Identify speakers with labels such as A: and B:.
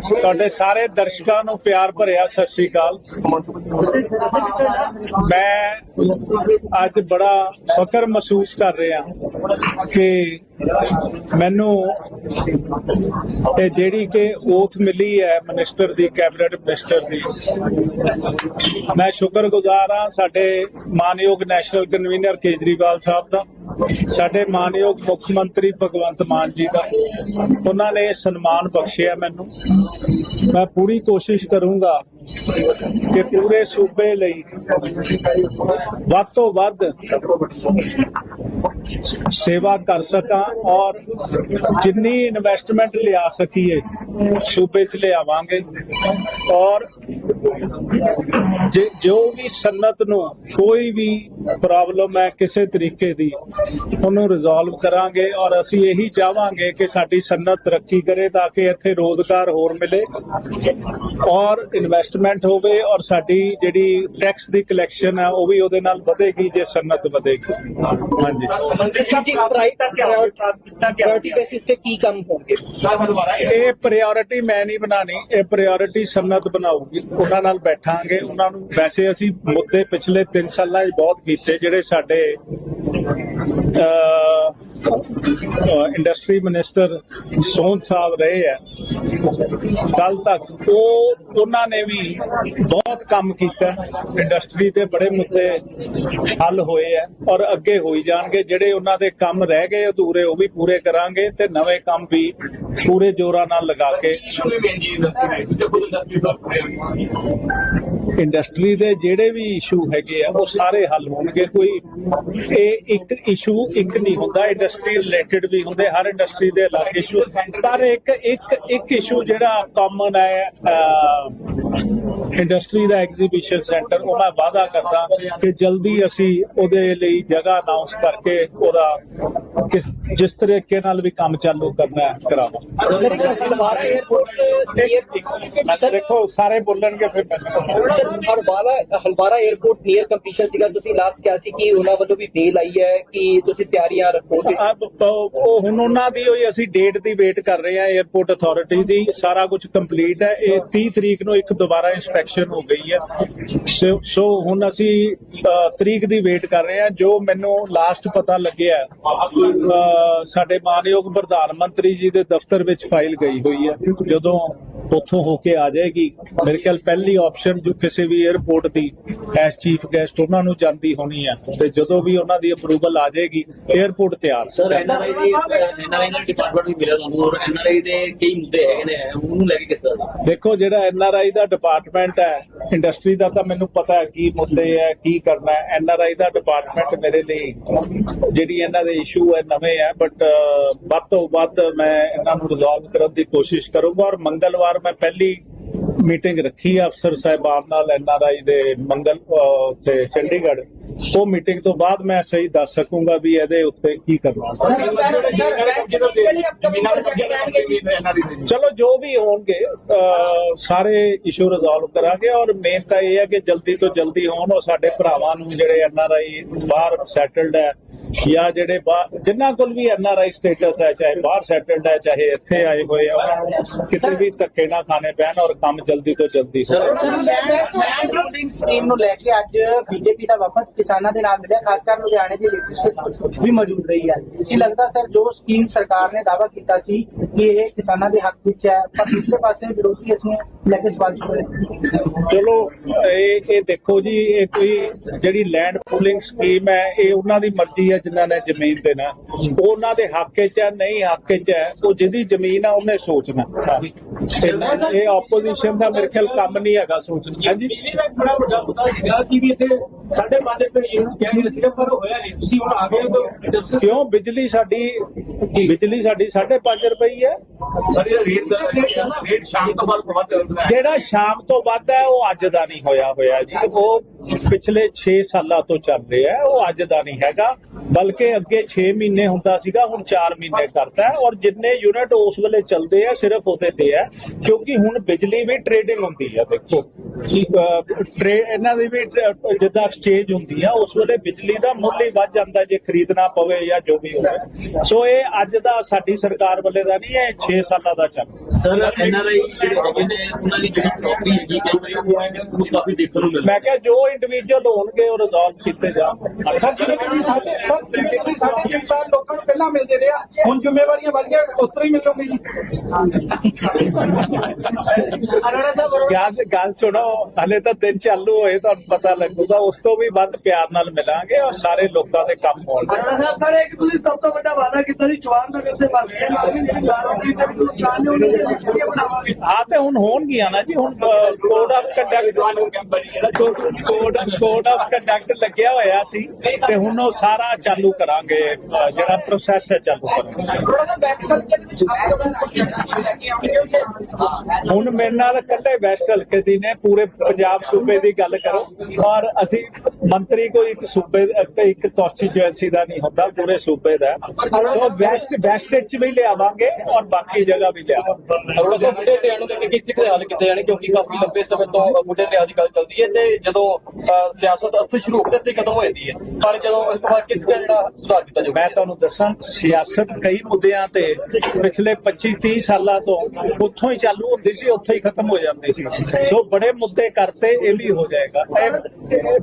A: ਤੁਹਾਡੇ ਸਾਰੇ ਦਰਸ਼ਕਾਂ ਨੂੰ ਪਿਆਰ ਭਰਿਆ ਸਤਿ ਸ੍ਰੀ ਅਕਾਲ। ਮੈਂ ਅੱਜ ਬੜਾ ਫਖਰ ਮਹਿਸੂਸ ਕਰ ਰਿਹਾ ਕਿ ਮੈਨੂੰ ਇਹ ਜਿਹੜੀ ਕਿ ਓਥ ਮਿਲੀ ਹੈ ਮਿਨਿਸਟਰ ਦੀ ਕੈਬਨਿਟ ਮਿਨਿਸਟਰ ਦੀ, ਮੈਂ ਸ਼ੁਕਰਗੁਜ਼ਾਰ ਹਾਂ ਸਾਡੇ ਮਾਨਯੋਗ ਨੈਸ਼ਨਲ ਕਨਵੀਨਰ ਕੇਜਰੀਵਾਲ ਸਾਹਿਬ ਦਾ, ਸਾਡੇ ਮਾਨਯੋਗ ਮੁੱਖ ਮੰਤਰੀ ਭਗਵੰਤ ਮਾਨ ਜੀ ਦਾ, ਉਹਨਾਂ ਨੇ ਸਨਮਾਨ ਬਖਸ਼ਿਆ ਮੈਨੂੰ। ਮੈਂ ਪੂਰੀ ਕੋਸ਼ਿਸ਼ ਕਰੂੰਗਾ ਕਿ ਪੂਰੇ ਸੂਬੇ ਲਈ ਵੱਧ ਤੋਂ ਵੱਧ ਸੇਵਾ ਕਰ ਸਕਾਂ ਔਰ ਜਿੰਨੀ ਇਨਵੈਸਟਮੈਂਟ ਲਿਆ ਸਕੀਏ ਸੂਬੇ 'ਚ ਲਿਆਵਾਂਗੇ ਔਰ ਜੇ- ਜੋ ਵੀ ਸਨਅਤ ਨੂੰ ਕੋਈ ਵੀ ਪ੍ਰੋਬਲਮ ਹੈ ਕਿਸੇ ਤਰੀਕੇ ਦੀ ਉਹਨੂੰ ਰਿਜ਼ੋਲਵ ਕਰਾਂਗੇ ਔਰ ਅਸੀਂ ਇਹੀ ਚਾਹਾਂਗੇ ਕਿ ਸਾਡੀ ਸਨਅਤ ਤਰੱਕੀ ਕਰੇ ਤਾਂ ਕਿ ਇੱਥੇ ਰੋਜ਼ਗਾਰ ਹੋਰ ਮਿਲੇ ਔਰ ਇਨਵੈਸਟਮੈਂਟ ਹੋਵੇ ਔਰ ਸਾਡੀ ਜਿਹੜੀ ਟੈਕਸ ਦੀ ਕਲੈਕਸ਼ਨ ਹੈ ਉਹ ਵੀ ਉਹਦੇ ਨਾਲ ਵਧੇਗੀ ਜੇ ਸਨਅਤ ਵਧੇਗੀ। ਹਾਂਜੀ।
B: ਜੀ ਪ੍ਰਾਇੋਰਟੀ ਬੇਸਿਸ ਤੇ ਕੀ ਕੰਮ ਹੋਣਗੇ?
A: ਇਹ ਪ੍ਰਾਇੋਰਟੀ ਮੈਂ ਨਹੀਂ ਬਣਾਣੀ ਇਹ ਪ੍ਰਾਇੋਰਟੀ ਸਨਅਤ ਬਣਾਉਗੀ ਉਹਨਾਂ ਨਾਲ ਬੈਠਾਂਗੇ। ਉਹਨਾਂ ਨੂੰ ਵੈਸੇ ਅਸੀਂ ਮੁੱਦੇ ਪਿਛਲੇ 3 ਸਾਲਾਂ 'ਚ ਬਹੁਤ ਕੀਤੇ ਜਿਹੜੇ ਸਾਡੇ ਇੰਡਸਟਰੀ ਮਿਨਿਸਟਰ ਸੋਹਨ ਸਾਹਿਬ ਰਹੇ ਆ ਕੱਲ ਤੱਕ ਉਹ, ਉਹਨਾਂ ਨੇ ਵੀ ਬਹੁਤ ਕੰਮ ਕੀਤਾ। ਇੰਡਸਟਰੀ ਤੇ ਬੜੇ ਮੁੱਦੇ ਹੱਲ ਹੋਏ ਆ ਔਰ ਅੱਗੇ ਹੋਈ ਜਾਣਗੇ। ਜਿਹੜੇ ਉਹਨਾਂ ਦੇ ਕੰਮ ਰਹਿ ਗਏ ਅਧੂਰੇ, ਉਹ ਵੀ ਪੂਰੇ ਕਰਾਂਗੇ ਤੇ ਨਵੇਂ ਕੰਮ ਵੀ ਪੂਰੇ ਜੋਰਾਂ ਨਾਲ ਲਗਾ ਕੇ ਇੰਡਸਟਰੀ ਦੇ ਜਿਹੜੇ ਵੀ ਇਸ਼ੂ ਹੈਗੇ ਆ ਉਹ ਸਾਰੇ ਹੱਲ ਹੋਣਗੇ ਕੋਈ ਇਹ ਇੱਕ ਇਸ਼ੂ ਇੱਕ ਨਹੀਂ ਹੁੰਦਾ ਇੰਡਸਟਰੀ ਰਿਲੇਟਡ ਵੀ ਹੁੰਦੇ ਹਰ ਇੰਡਸਟਰੀ ਦੇ ਅਲੱਗ ਇਸ਼ੂ ਪਰ ਇੱਕ ਇੱਕ ਇੱਕ ਇਸ਼ੂ ਜਿਹੜਾ ਕਾਮਨ ਹੈ ਇੰਡਸਟਰੀ ਦਾ ਐਗਜ਼ੀਬਿਸ਼ਨ ਸੈਂਟਰ ਉਹ ਮੈਂ ਵਾਅਦਾ ਕਰਦਾ ਕਿ ਜਲਦੀ ਅਸੀਂ ਉਹਦੇ ਲਈ ਜਗ੍ਹਾ ਅਨਾਉਂਸ ਕਰਕੇ ਉਹਦਾ ਕਿਸ ਜਿਸ ਤਰੀਕੇ ਨਾਲ ਵੀ ਕੰਮ ਚਾਲੂ ਕਰਨਾ ਮੈਂ ਦੇਖੋ ਸਾਰੇ ਬੋਲਣਗੇ ਫਿਰ ਮੈਂ
B: sir Halwara Halwara airport near competition ਸੀਗਾ। ਤੁਸੀਂ ਲਾਸਟ ਕਿਹਾ ਸੀ ਕਿ ਉਹਨਾਂ ਵੱਲੋਂ ਵੀ ਬੇਲ ਆਈ ਹੈ ਕਿ ਤੁਸੀਂ ਤਿਆਰੀਆਂ
A: ਰੱਖੋ ਤੇ ਸੋ ਹੁਣ ਅਸੀਂ ਤਰੀਕ ਦੀ ਵੇਟ ਕਰ ਰਹੇ ਹਾਂ। ਜੋ ਮੈਨੂੰ ਲਾਸਟ ਪਤਾ ਲੱਗਿਆ ਸਾਡੇ ਮਾਨਯੋਗ ਪ੍ਰਧਾਨ ਮੰਤਰੀ ਜੀ ਦੇ ਦਫ਼ਤਰ ਵਿੱਚ ਫਾਈਲ ਗਈ ਹੋਈ ਹੈ। ਜਦੋਂ ਉੱਥੋਂ ਹੋ ਕੇ ਆ ਜਾਏਗੀ, ਮੇਰੇ ਖਿਆਲ ਪਹਿਲੀ ਆਪਸ਼ਨ ਜੋ ਕਿਸੇ ਵੀ 에어ਪੋਰਟ ਦੀ ਐਸ ਚੀਫ ਗੈਸਟ ਉਹਨਾਂ ਨੂੰ ਜਾਂਦੀ ਹੋਣੀ ਆ ਤੇ ਜਦੋਂ ਵੀ ਉਹਨਾਂ ਦੀ ਅਪਰੂਵਲ ਆ ਜਾਏਗੀ 에어ਪੋਰਟ ਤਿਆਰ
C: ਸਰ ਐਨਆਰਆਈ ਦੀ ਐਨਆਰਆਈ ਦਾ ਦਾ?
A: ਡਿਪਾਰਟਮੈਂਟ ਹੈ ਇੰਡਸਟਰੀ ਦਾ ਤਾਂ ਮੈਨੂੰ ਪਤਾ ਹੈ ਕੀ ਮੁੱਦੇ ਹੈ ਕੀ ਕਰਨਾ ਹੈ। ਐਨਆਰਆਈ ਦਾ ਡਿਪਾਰਟਮੈਂਟ ਮੇਰੇ ਲਈ ਜਿਹੜੀ ਇਹਨਾਂ ਦੇ ਇਸ਼ੂ ਹੈ ਨਵੇਂ ਹੈ ਬਟ ਵੱਧ ਤੋਂ ਵੱਧ ਮੈਂ ਇਹਨਾਂ ਨੂੰ ਰਿਜ਼ੋਲਵ ਕਰਨ ਦੀ ਕੋਸ਼ਿਸ਼ ਕਰੂੰਗਾ ਔਰ ਮੰਗਲਵਾਰ ਮੈਂ ਪਹਿਲੀ ਮੀਟਿੰਗ ਰੱਖੀ ਹੈ ਅਫਸਰ ਸਾਹਿਬਾਨ ਨਾਲ ਐਨਆਰਆਈ ਦੇ ਮੰਗਲ ਅਹ, ਤੇ ਚੰਡੀਗੜ੍ਹ। ਉਹ ਮੀਟਿੰਗ ਤੋਂ ਬਾਅਦ ਮੈਂ ਸਹੀ ਦੱਸ ਸਕੂੰਗਾ ਵੀ ਇਹਦੇ ਉੱਤੇ ਕੀ ਕਰਨਾ। ਚਲੋ ਜੋ ਵੀ ਹੋਣਗੇ ਸਾਰੇ ਇਸ਼ੂ ਰਿਜ਼ੋਲਵ ਕਰਾਂਗੇ ਔਰ ਮੇਨ ਤਾਂ ਇਹ ਹੈ ਕਿ ਜਲਦੀ ਤੋਂ ਜਲਦੀ ਹੋਣ ਔਰ ਸਾਡੇ ਭਰਾਵਾਂ ਨੂੰ ਜਿਹੜੇ ਐਨਆਰਆਈ ਬਾਹਰ ਸੈਟਲਡ ਹੈ ਜਾਂ ਜਿਹੜੇ ਜਿਨ੍ਹਾਂ ਕੋਲ ਵੀ ਐਨਆਰਆਈ ਸਟੇਟਸ ਹੈ ਚਾਹੇ ਬਾਹਰ ਸੈਟਲਡ ਹੈ ਚਾਹੇ ਇੱਥੇ ਆਏ ਹੋਏ ਉਹਨਾਂ ਨੂੰ ਕਿਤੇ ਵੀ ਧੱਕੇ ਨਾ ਖਾਣੇ ਪੈਣ ਔਰ ਕੰਮ ਜਲਦੀ ਤੋਂ ਜਲਦੀ ਹੋਵੇ
D: ਲੈਂਡ ਰੂਲਿੰਗ ਸਕੀਮ ਨੂੰ ਲੈ ਕੇ ਅੱਜ ਬੀਜੇਪੀ ਦਾ ਵਫਦ ਕਿਸਾਨਾਂ ਦੇ ਨਾਲ ਮਿਲਿਆ, ਖਾਸ ਕਰ ਲੁਧਿਆਣੇ ਦੀ ਲੀਡਰਸ਼ਿਪ ਵੀ ਮੌਜੂਦ ਰਹੀ ਹੈ। ਕੀ ਲੱਗਦਾ ਸਰ, ਜੋ ਸਕੀਮ ਸਰਕਾਰ ਨੇ ਦਾਅਵਾ ਕੀਤਾ ਸੀ ਕਿ ਇਹ ਕਿਸਾਨਾਂ ਦੇ ਹੱਕ ਵਿੱਚ ਹੈ ਪਰ ਦੂਸਰੇ ਪਾਸੇ ਵਿਰੋਧੀ ਇਸ ਨੂੰ ਲੈ ਕੇ ਸਵਾਲ ਚੁੱਕ ਰਹੇ
A: ਚਲੋ ਇਹ ਇਹ ਦੇਖੋ ਜੀ ਇਹ ਕੋਈ ਜਿਹੜੀ ਲੈਂਡ ਪੂਲਿੰਗ ਸਕੀਮ ਹੈ ਇਹ ਉਹਨਾਂ ਦੀ ਮਰਜ਼ੀ ਹੈ ਜਿਨ੍ਹਾਂ ਨੇ ਜ਼ਮੀਨ ਦੇਣਾ। ਉਹ ਉਹਨਾਂ ਦੇ ਹੱਕ 'ਚ ਹੈ ਨਹੀਂ ਹੱਕ 'ਚ ਹੈ ਉਹ ਜਿਹਦੀ ਜ਼ਮੀਨ ਆ ਉਹਨੇ ਸੋਚਣਾ। ਇਹ- ਆਪੋਜੀਸ਼ਨ ਦਾ ਮੇਰੇ ਖਿਆਲ ਕੰਮ ਨਹੀਂ ਹੈਗਾ ਸੋਚਣਾ। ਹਾਂਜੀ?
E: ਬਿਜਲੀ ਦਾ ਇੱਕ ਬੜਾ ਵੱਡਾ ਮੁੱਦਾ ਸੀਗਾ ਕਿ ਵੀ ਇੱਥੇ ਸਾਢੇ ਪੰਜ ਰੁਪਏ ਇਹਨੂੰ ਕਹਿੰਦੇ ਸੀਗਾ ਪਰ ਹੋਇਆ ਨਹੀਂ। ਤੁਸੀਂ ਹੁਣ ਆ ਗਏ ਹੋ ਇੰਡਸਟਰੀ
A: ਕਿਉਂ? ਬਿਜਲੀ ਸਾਡੀ ਬਿਜਲੀ ਸਾਡੀ 5.5 ਰੁਪਏ ਹੀ।
F: ਸਾਡੀ ਰੇਟ ਰੇਟ ਸ਼ਾਮ ਤੋਂ ਬਾਅਦ ਵੱਧ ਹੁੰਦਾ ਹੈ।
A: ਜਿਹੜਾ ਸ਼ਾਮ ਤੋਂ ਵੱਧ ਹੈ ਉਹ ਅੱਜ ਦਾ ਨਹੀਂ ਹੋਇਆ ਹੋਇਆ ਜੀ। ਉਹ ਪਿਛਲੇ 6 ਸਾਲਾਂ ਤੋਂ ਚੱਲ ਰਿਹਾ ਹੈ ਉਹ ਅੱਜ ਦਾ ਨਹੀਂ ਹੈਗਾ ਬਲਕਿ ਅੱਗੇ 6 ਮਹੀਨੇ ਹੁੰਦਾ ਸੀਗਾ ਹੁਣ 4 ਮਹੀਨੇ ਕਰਤਾ ਹੈ ਔਰ ਜਿੰਨੇ ਯੂਨਿਟ ਉਸ ਵੇਲੇ ਚੱਲਦੇ ਆ ਸਿਰਫ ਉਹਦੇ ਤੇ ਹੈ ਕਿਉਂਕਿ ਹੁਣ ਬਿਜਲੀ ਵੀ ਟ੍ਰੇਡਿੰਗ ਹੁੰਦੀ ਹੈ ਦੇਖੋ। ਇਹਨਾਂ ਦੀ ਵੀ ਜਿੱਦਾਂ ਐਕਸਚੇਂਜ ਹੁੰਦੀ ਆ ਉਸ ਵੇਲੇ ਬਿਜਲੀ ਦਾ ਮੁੱਲ ਹੀ ਵੱਧ ਜਾਂਦਾ ਜੇ ਖਰੀਦਣਾ ਪਵੇ ਜਾਂ ਜੋ ਵੀ ਹੋਵੇ। ਸੋ ਇਹ ਅੱਜ ਦਾ ਸਾਡੀ ਸਰਕਾਰ ਵੱਲੇ ਦਾ ਨਹੀਂ ਇਹ 6 ਸਾਲਾਂ ਦਾ ਚੱਲ।
C: ਸਰ ਐਨਆਰਆਈ ਜਿਹੜੇ ਹੈਗੇ ਨੇ ਉਹਨਾਂ ਦੀ ਜਿਹੜੀ ਪ੍ਰਾਪਰਟੀ ਹੈਗੀ ਕਈ ਵਾਰੀ ਉਹ ਡਿਸਪਿਊਟ ਕਾਫੀ ਦੇਖਣ ਨੂੰ ਮਿਲਦਾ
A: ਮੈਂ ਕਿਹਾ ਜੋ ਇੰਡੀਵਿਜੂਅਲ ਹੋਣਗੇ ਉਹ ਰਿਜ਼ੋਲਵ ਕੀਤੇ ਜਾਣ
F: ਸਰ ਜਿਵੇਂ ਤੁਸੀਂ ਸਾਡੇ ਸਰ ਜਿਵੇਂ ਤੁਸੀਂ ਸਾਡੇ ਤਿੰਨ ਸਾਲ ਲੋਕਾਂ ਨੂੰ ਪਹਿਲਾਂ ਮਿਲਦੇ ਰਹੇ ਹੁਣ ਜ਼ਿੰਮੇਵਾਰੀਆਂ ਵੱਧ ਗਈਆਂ ਉਸ ਤਰ੍ਹਾਂ ਹੀ ਮਿਲੋਗੇ ਜੀ
D: ਅਰੋੜਾ ਸਾਹਿਬ
A: ਗੱਲ ਗੱਲ ਸੁਣੋ ਹਲੇ ਤਾਂ ਦਿਨ ਚਾਲੂ ਹੋਏ ਤੁਹਾਨੂੰ ਪਤਾ ਲੱਗੂਗਾ ਉਸ ਤੋਂ ਵੀ ਵੱਧ ਪਿਆਰ ਨਾਲ ਮਿਲਾਂਗੇ ਔਰ ਸਾਰੇ ਲੋਕਾਂ ਦੇ ਕੰਮ ਹੋਣਗੇ
D: ਅਰੋੜਾ ਸਾਹਿਬ ਸਰ ਇੱਕ ਤੁਸੀਂ ਸਭ ਤੋਂ ਵੱਡਾ ਵਾਅਦਾ ਕੀਤਾ ਸੀ ਚਵਾਰ ਨਗਰ ਦੇ ਵਾਸੀਆਂ ਨਾਲ ਵੀ ਜਿਹੜੀ ਗਾਰੰਟੀ ਤੇ ਵੀ ਕਾਨ ਨੇ ਉਹਨਾਂ ਦੇ ਲਿਖੀਆਂ ਬਣਾਵਾਂਗੇ
A: ਹਾਂ ਤੇ ਹੁਣ ਹੋਣਗੀਆਂ ਨਾ ਜੀ ਹੁਣ code of conduct code code of conduct ਲੱਗਿਆ ਹੋਇਆ ਸੀ ਤੇ ਹੁਣ ਉਹ ਸਾਰਾ ਚਾਲੂ ਕਰਾਂਗੇ ਜਿਹੜਾ ਪ੍ਰੋਸੈਸ ਹੈ ਚਾਲੂ ਕਰਾਂਗੇ। ਹੁਣ ਮੇਰੇ ਨਾਲ ਇਕੱਲੇ ਵੈਸਟ ਹਲਕੇ ਦੀ ਨੇ, ਪੂਰੇ ਪੰਜਾਬ ਸੂਬੇ ਦੀ ਗੱਲ ਕਰੋ ਔਰ ਅਸੀਂ ਮੰਤਰੀ ਕੋਈ ਇੱਕ ਸੂਬੇ ਤੇ ਇੱਕ ਕਨਸਟੀਚੁਐਂਸੀ ਦਾ ਨਹੀਂ ਹੁੰਦਾ, ਪੂਰੇ ਸੂਬੇ ਦਾ। ਸੋ ਵੈਸਟ ਵੈਸਟ ਚ ਵੀ ਲਿਆਵਾਂਗੇ ਔਰ ਬਾਕੀ ਜਗ੍ਹਾ ਵੀ ਲਿਆਵਾਂਗੇ।
G: ਅਰੋੜਾ ਸਾਹਿਬ ਬੁੱਢੇ ਦਰਿਆ ਨੂੰ ਲੈ ਕੇ ਕਿਸ ਤਰੀਕੇ ਹੱਲ ਕੀਤੇ ਜਾਣੇ, ਕਿਉਂਕਿ ਕਾਫੀ ਲੰਬੇ ਸਮੇਂ ਤੋਂ ਬੁੱਢੇ ਦਰਿਆ ਦੀ ਗੱਲ ਚੱਲਦੀ ਹੈ ਤੇ ਜਦੋਂ ਸਿਆਸਤ ਉੱਥੇ ਸ਼ੁਰੂ ਹੋ ਕੇ ਤੇ ਖਤਮ ਹੋ ਜਾਂਦੀ ਹੈ? ਪਰ ਜਦੋਂ ਇਸ ਤੋਂ ਬਾਅਦ ਕਿਸ ਤਰ੍ਹਾਂ ਜਿਹੜਾ ਸੁਧਾਰ ਕੀਤਾ ਜਾਊਗਾ?
A: ਮੈਂ ਤੁਹਾਨੂੰ ਦੱਸਾਂ, ਸਿਆਸਤ ਕਈ ਮੁੱਦਿਆਂ ਤੇ ਪਿਛਲੇ 25 30 ਸਾਲਾਂ ਤੋਂ ਉੱਥੋਂ ਹੀ ਚਾਲੂ ਹੁੰਦੀ ਸੀ, ਉੱਥੋਂ ਹੀ ਖਤਮ ਹੋ ਜਾਂਦੀ ਸੀ। ਸੋ ਬੜੇ ਮੁੱਦੇ ਕਰਤੇ, ਇਹ ਵੀ ਹੋ ਜਾਏਗਾ। ਇਹ